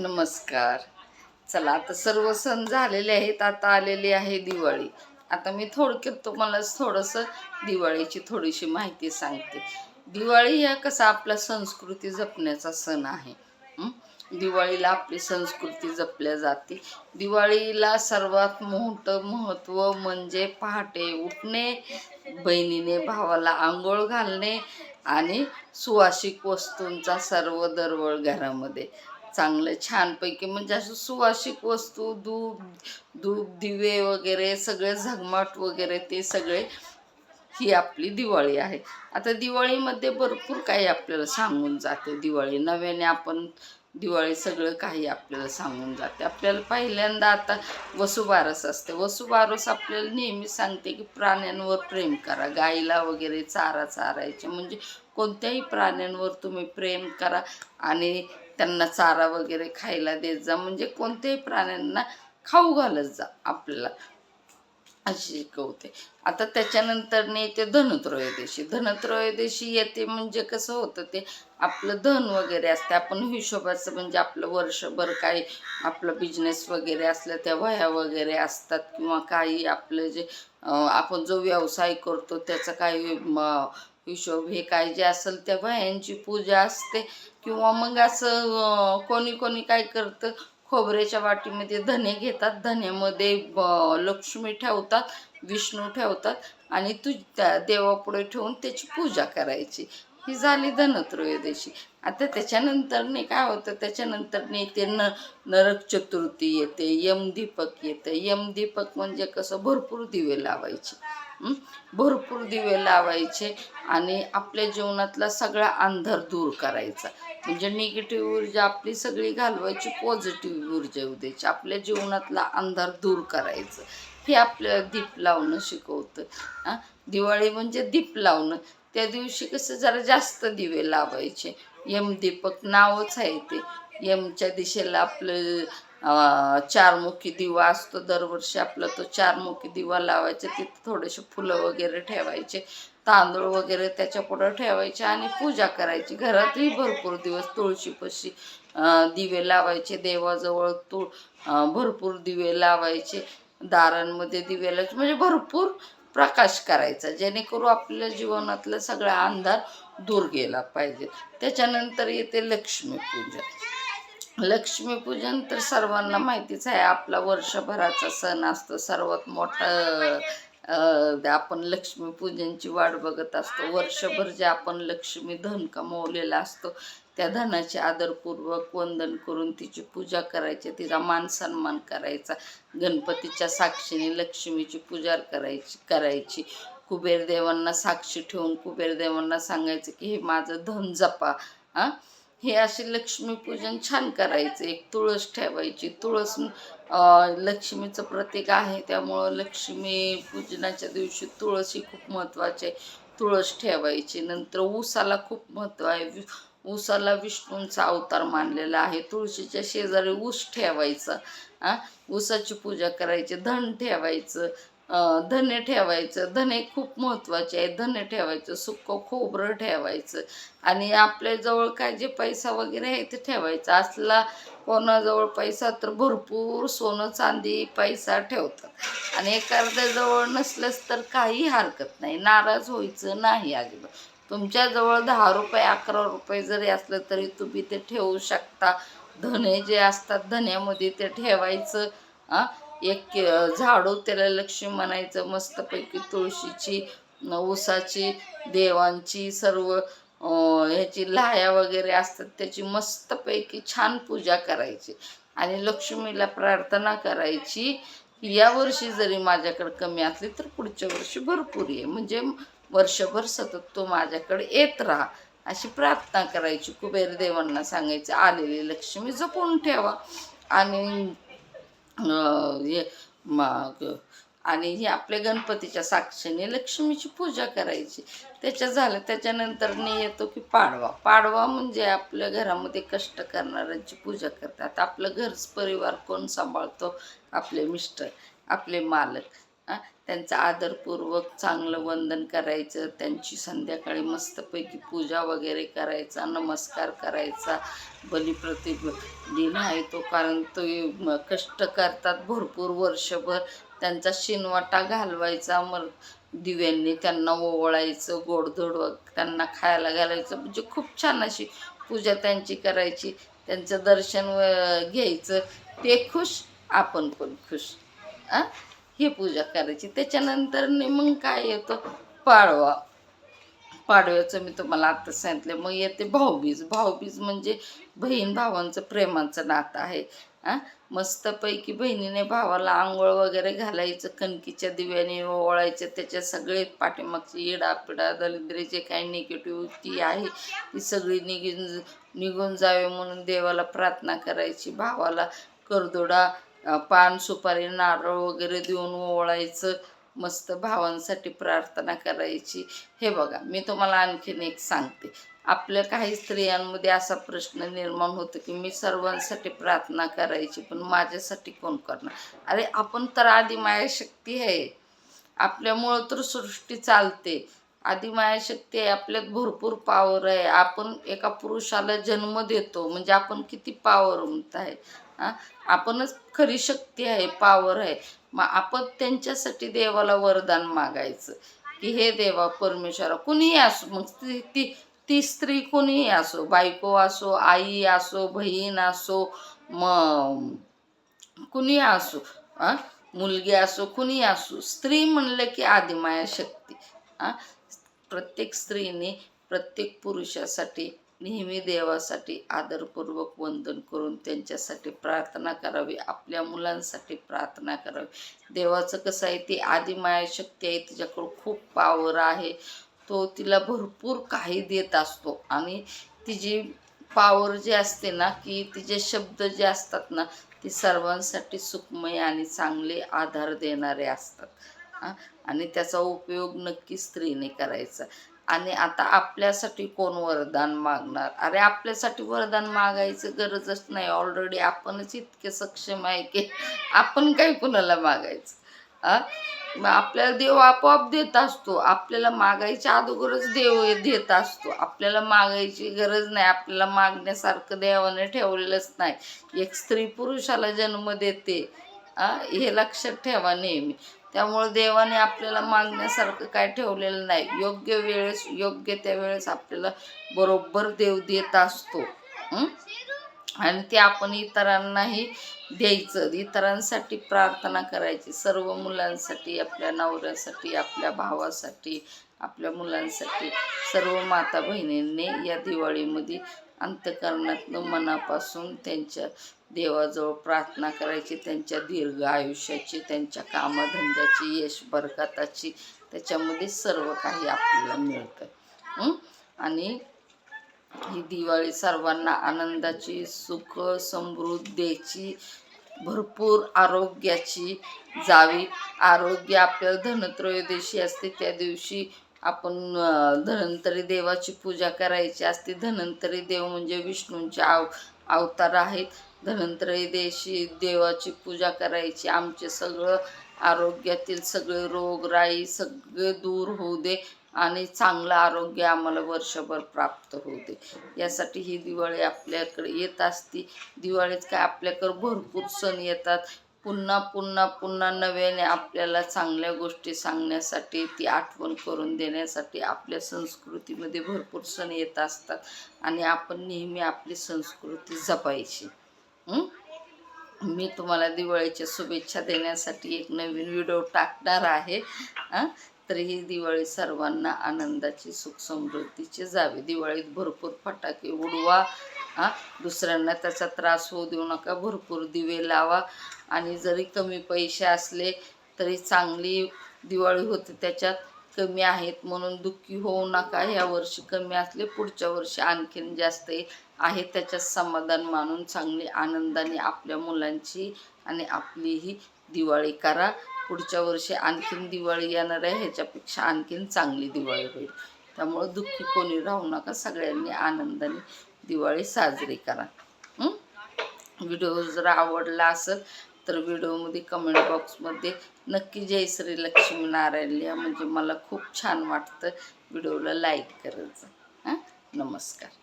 नमस्कार. चला आता सर्व सण झालेले आहेत आता आलेली आहे दिवाळी. आता मी थोडक्यात तुम्हाला थोडंसं दिवाळीची थोडीशी माहिती सांगते. दिवाळी हा कसा आपला संस्कृती जपण्याचा सण आहे. दिवाळीला आपली संस्कृती जपल्या जाते. दिवाळीला सर्वात मोठं महत्त्व म्हणजे पहाटे उठणे बहिणीने भावाला आंघोळ घालणे आणि सुवासिक वस्तूंचा सर्व दरवळ घरामध्ये. चांगलं छानपैकी. म्हणजे असं सुवासिक वस्तू दूध दूध दिवे वगैरे सगळे झगमट वगैरे ते सगळे ही आपली दिवाळी आहे. आता दिवाळीमध्ये भरपूर काही आपल्याला सांगून जाते दिवाळी. नव्याने आपण दिवाळी सगळं काही आपल्याला सांगून जाते. आपल्याला पहिल्यांदा आता वसुबारस असते. वसुबारस आपल्याला नेहमी सांगते की प्राण्यांवर प्रेम करा. गाईला वगैरे चारा चारायचे. म्हणजे कोणत्याही प्राण्यांवर तुम्ही प्रेम करा आणि त्यांना चारा वगैरे खायला देत जा. म्हणजे कोणत्याही प्राण्यांना खाऊ घालत जा आपल्याला. अशी शिकवते आता त्याच्यानंतर येते धनत्रयोदशी. धनत्रयोदशी येते म्हणजे कसं होतं ते आपलं धन वगैरे असते. आपण हिशोबाचं म्हणजे आपलं वर्षभर काही आपलं बिझनेस वगैरे असलं त्या वह्या वगैरे असतात किंवा काही आपलं जे आपण जो व्यवसाय करतो त्याचा काही हिशोब हे काय जे असेल त्या वह्यांची पूजा असते. किंवा मग असं कोणी कोणी काय करतं खोबऱ्याच्या वाटीमध्ये धने घेतात. धन्यामध्ये लक्ष्मी ठेवतात विष्णू ठेवतात. आणि तू त्या देवापुढे ठेवून त्याची पूजा करायची. ही झाली धनत्रयोदशी. आता त्याच्यानंतर काय होतं त्याच्यानंतर नाही ते न नरक चतुर्थी येते यमदीपक येते. यमदीपक म्हणजे कसं भरपूर दिवे लावायचे. भरपूर दिवे लावायचे आणि आपल्या जीवनातला सगळा अंधार दूर करायचा. म्हणजे निगेटिव्ह ऊर्जा आपली सगळी घालवायची पॉझिटिव्ह ऊर्जा येऊ द्यायची. आपल्या जीवनातला अंधार दूर करायचं. हे आपल्याला दीप लावणं शिकवतं. दिवाळी म्हणजे दीप लावणं. त्या दिवशी कसं जरा जास्त दिवे लावायचे. यमदीपक नावच आहे ते. यमच्या दिशेला आपलं चारमुखी दिवा असतो दरवर्षी आपला तो चारमुखी दिवा लावायचा तिथं थोडेसे फुलं वगैरे ठेवायचे तांदूळ वगैरे त्याच्या पुढं ठेवायचे आणि पूजा करायची. घरातही भरपूर दिवस तुळशीपाशी दिवे लावायचे देवाजवळ तुळ भरपूर दिवे लावायचे दारांमध्ये दिवे लावायचे म्हणजे भरपूर प्रकाश करायचा जेणेकरून आपल्या जीवनातला सगळा अंधार दूर गेला पाहिजे. त्याच्यानंतर येते लक्ष्मीपूजन लक्ष्मीपूजन तर सर्वांना माहितीच आहे. आपला वर्षभराचा सण असतो. सर्वात मोठा आपण लक्ष्मीपूजनची वाट बघत असतो. वर्षभर जे आपण लक्ष्मी धन कमवलेला असतो त्या धनाचे आदरपूर्वक वंदन करून तिची पूजा करायची तिचा मान सन्मान करायचा. गणपतीच्या साक्षीने लक्ष्मीची पूजा करायची करायची. कुबेरदेवांना साक्षी ठेवून कुबेरदेवांना सांगायचं की हे माझं धन जपा. हां हे असे लक्ष्मीपूजन छान करायचं. एक तुळस ठेवायची. तुळस लक्ष्मीचं प्रतीक आहे. त्यामुळं लक्ष्मी पूजनाच्या दिवशी तुळस ही खूप महत्त्वाची आहे. तुळस ठेवायची. नंतर ऊसाला खूप महत्त्व आहे. ऊसाला विष्णूंचा अवतार मानलेला आहे. तुळशीच्या शेजारी ऊस ठेवायचा. आ ऊसाची पूजा करायची. धन ठेवायचं. धने ठेवायचं. धने खूप महत्त्वाचे आहे धने ठेवायचं. सुक्क खोबरं ठेवायचं. आणि आपल्याजवळ काय जे पैसा वगैरे आहे ते ठेवायचं. असला कोणाजवळ पैसा तर भरपूर सोनं चांदी पैसा ठेवतात. आणि एखाद्याजवळ नसलंच तर काही हरकत नाही. नाराज व्हायचं नाही अजिबात. तुमच्याजवळ दहा रुपये अकरा रुपये जरी असलं तरी तुम्ही ते ठेवू शकता. धने जे असतात धन्यामध्ये ते ठेवायचं एक झाडू त्याला लक्ष्मी म्हणायचं मस्तपैकी तुळशीची ऊसाची देवांची सर्व ह्याची लाह्या वगैरे असतात त्याची मस्तपैकी छान पूजा करायची. आणि लक्ष्मीला प्रार्थना करायची की या वर्षी जरी माझ्याकडे कमी असली तर पुढच्या वर्षी भरपूर ये. म्हणजे वर्षभर सतत तो माझ्याकडे येत राहा. अशी प्रार्थना करायची. कुबेर देवांना सांगायचं आलेली लक्ष्मी जपून ठेवा. आणि हे मग आणि हे आपल्या गणपतीच्या साक्षीने लक्ष्मीची पूजा करायची. त्याच्या झालं त्याच्यानंतर ने येतो की पाडवा. पाडवा म्हणजे आपल्या घरामध्ये कष्ट करणाऱ्यांची पूजा करतात. आपलं घर परिवार कोण सांभाळतो? आपले मिस्टर आपले मालक. त्यांचं आदरपूर्वक चांगलं वंदन करायचं त्यांची संध्याकाळी मस्तपैकी पूजा वगैरे करायचा नमस्कार करायचा बलिप्रति दिन आहे तो कारण तो कष्ट करतात भरपूर वर्षभर. त्यांचा शिनवाटा घालवायचा मग दिव्यांनी त्यांना ओवळायचं गोडधोड व- त्यांना खायला घालायचं म्हणजे खूप छान अशी पूजा त्यांची करायची. त्यांचं दर्शन घ्यायचं. ते खुश आपण पण खुश. आ ही पूजा करायची. त्याच्यानंतर मग काय येतं? पाडवा. पाडव्याचं मी तुम्हाला आता सांगितलं. मग येते भाऊबीज. भाऊबीज म्हणजे बहीण भावांचं प्रेमाचं नातं आहे. आ? मस्तपैकी बहिणीने भावाला आंघोळ वगैरे घालायचं कणकीच्या दिव्याने ओवाळायचं त्याच्या सगळे पाठीमागची इडापिडा दलिद्री जे काही निगेटिव्हिटी आहे ती सगळी निघून निघून जावे म्हणून देवाला प्रार्थना करायची. भावाला करदोडा पान सुपारी नारळ वगैरे देऊन ओवाळायचं मस्त भावांसाठी प्रार्थना करायची. हे बघा मी तुम्हाला आणखीन एक सांगते. आपल्या काही स्त्रियांमध्ये असा प्रश्न निर्माण होतो की मी सर्वांसाठी प्रार्थना करायची पण माझ्यासाठी कोण करणार? अरे आपण तर आधी मायाशक्ती आहे. आपल्यामुळं तर सृष्टी चालते. आधी मायाशक्ती आहे आपल्यात भरपूर पावर आहे. आपण एका पुरुषाला जन्म देतो म्हणजे आपण किती पॉवरवंत आहे आपणच खरी शक्ती आहे पावर आहे. मग आपण त्यांच्यासाठी देवाला वरदान मागायचं. की हे देवा परमेश्वरा कुणीही असो मग ती ती ती स्त्री कुणीही असो बायको असो आई असो बहीण असो मग कुणी असो आ मुलगी असो कुणी असो स्त्री म्हणलं की आदिमाया शक्ती. आ प्रत्येक स्त्रीने प्रत्येक पुरुषासाठी नेहमी देवासाठी आदरपूर्वक वंदन करून त्यांच्यासाठी प्रार्थना करावी आपल्या मुलांसाठी प्रार्थना करावी. देवाचं कसं आहे ती आदिमाया शक्ती आहे तिच्याकडं खूप पावर आहे. तो तिला भरपूर काही देत असतो आणि तिची पावर जी असते ना की तिचे शब्द जे असतात ना ती सर्वांसाठी सुखमय आणि चांगले आधार देणारे असतात. आणि त्याचा उपयोग नक्की स्त्रीने करायचा. आणि आता आपल्यासाठी कोण वरदान मागणार? अरे आपल्यासाठी वरदान मागायचं गरजच नाही. ऑलरेडी आपणच इतके सक्षम आहे की आपण काय कुणाला मागायचं? आ मग आपल्याला देव आपोआप देत असतो. आपल्याला मागायच्या अगोदरच देव देत असतो. आपल्याला मागायची गरज नाही. आपल्याला मागण्यासारखं देवाने ठेवलेलंच नाही. एक स्त्री पुरुषाला जन्म देते. हे लक्षात ठेवा नेहमी. त्यामुळं देवाने आपल्याला मागण्यासारखं काय ठेवलेलं नाही. योग्य वेळेस योग्य त्या वेळेस आपल्याला बरोबर देव देत असतो. आणि ते आपण इतरांनाही द्यायचं. इतरांसाठी प्रार्थना करायची. सर्व मुलांसाठी आपल्या नवऱ्यासाठी आपल्या भावासाठी आपल्या मुलांसाठी सर्व माता बहिणींनी या दिवाळीमध्ये अंतकरणातनं मनापासून त्यांच्या देवाजवळ प्रार्थना करायची त्यांच्या दीर्घ आयुष्याची त्यांच्या कामधंद्याची यश बरकताची त्याच्यामध्ये सर्व काही आपल्याला मिळतं. आणि ही दिवाळी सर्वांना आनंदाची सुख समृद्धीची भरपूर आरोग्याची जावी. आरोग्य आपल्याला धनत्रयोदशी असते त्या दिवशी आपण धनंतरी देवाची पूजा करायची असते. धनंतरी देव म्हणजे विष्णूंचे आव अवतार आहेत. धनंतरी देशी देवाची पूजा करायची. आमचे सगळं आरोग्यातील सगळे रोगराई सगळे दूर होऊ दे आणि चांगलं आरोग्य आम्हाला वर्षभर प्राप्त होऊ दे. यासाठी ही दिवाळी आपल्याकडे येत असती. दिवाळीत काय आपल्याकडे भरपूर सण येतात. पुन्हा पुन्हा पुन्हा नव्याने आपल्याला चांगल्या गोष्टी सांगण्यासाठी ती आठवण करून देण्यासाठी आपल्या संस्कृतीमध्ये भरपूर सण येत असतात आणि आपण नेहमी आपली संस्कृती जपायची. मी तुम्हाला दिवाळीच्या शुभेच्छा देण्यासाठी एक नवीन व्हिडिओ टाकणार आहे. हां? तर ही दिवाळी सर्वांना आनंदाची सुख समृद्धीची जावी. दिवाळीत भरपूर फटाके उडवा. हां? दुसऱ्यांना त्याचा त्रास होऊ देऊ नका. भरपूर दिवे लावा. आणि जरी कमी पैसे असले तरी चांगली दिवाळी होते त्याच्यात कमी आहेत म्हणून दुःखी होऊ नका. ह्या वर्षी कमी असले पुढच्या वर्षी आणखीन जास्त आहे त्याच्यात समाधान मानून चांगली आनंदाने आपल्या मुलांची आणि आपलीही दिवाळी करा. पुढच्या वर्षी आणखीन दिवाळी येणार आहे ह्याच्यापेक्षा आणखीन चांगली दिवाळी होईल. त्यामुळं दुःखी कोणी राहू नका सगळ्यांनी आनंदाने दिवाळी साजरी करा. व्हिडिओ जर आवडला असेल तर व्हिडिओमध्ये कमेंट बॉक्समध्ये नक्की जय श्री लक्ष्मी नारायण लिहा. म्हणजे मला खूप छान वाटतं व्हिडिओला लाईक करायचं. हां? नमस्कार.